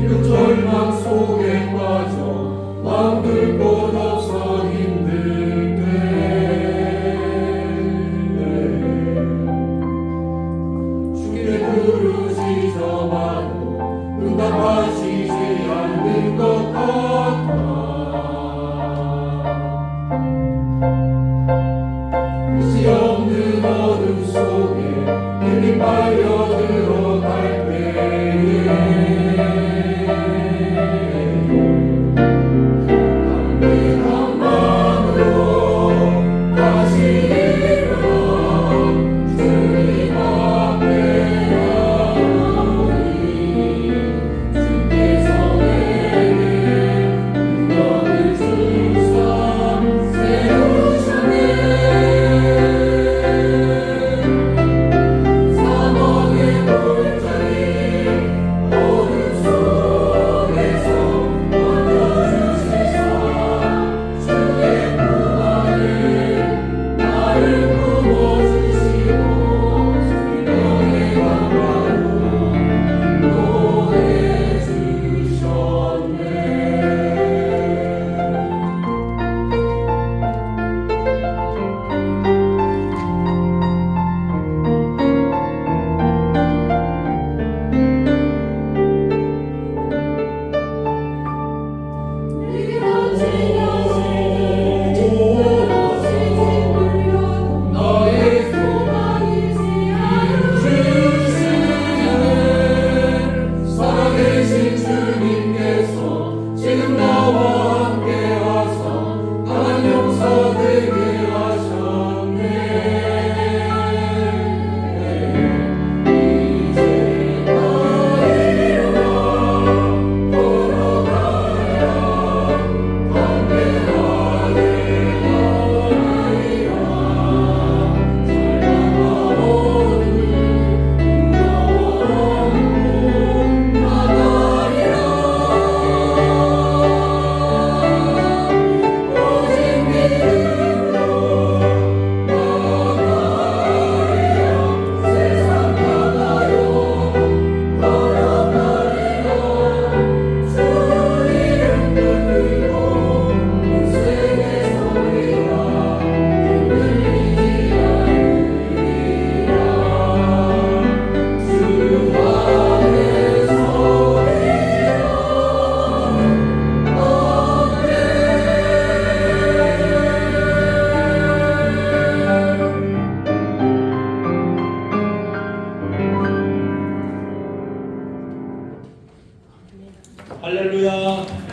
지금 절망 속에 빠져 맘들 곳 없어 힘들 때. 주님의 부르짖어봐도 응답하시지 않는 것 같아. 그 할렐루야.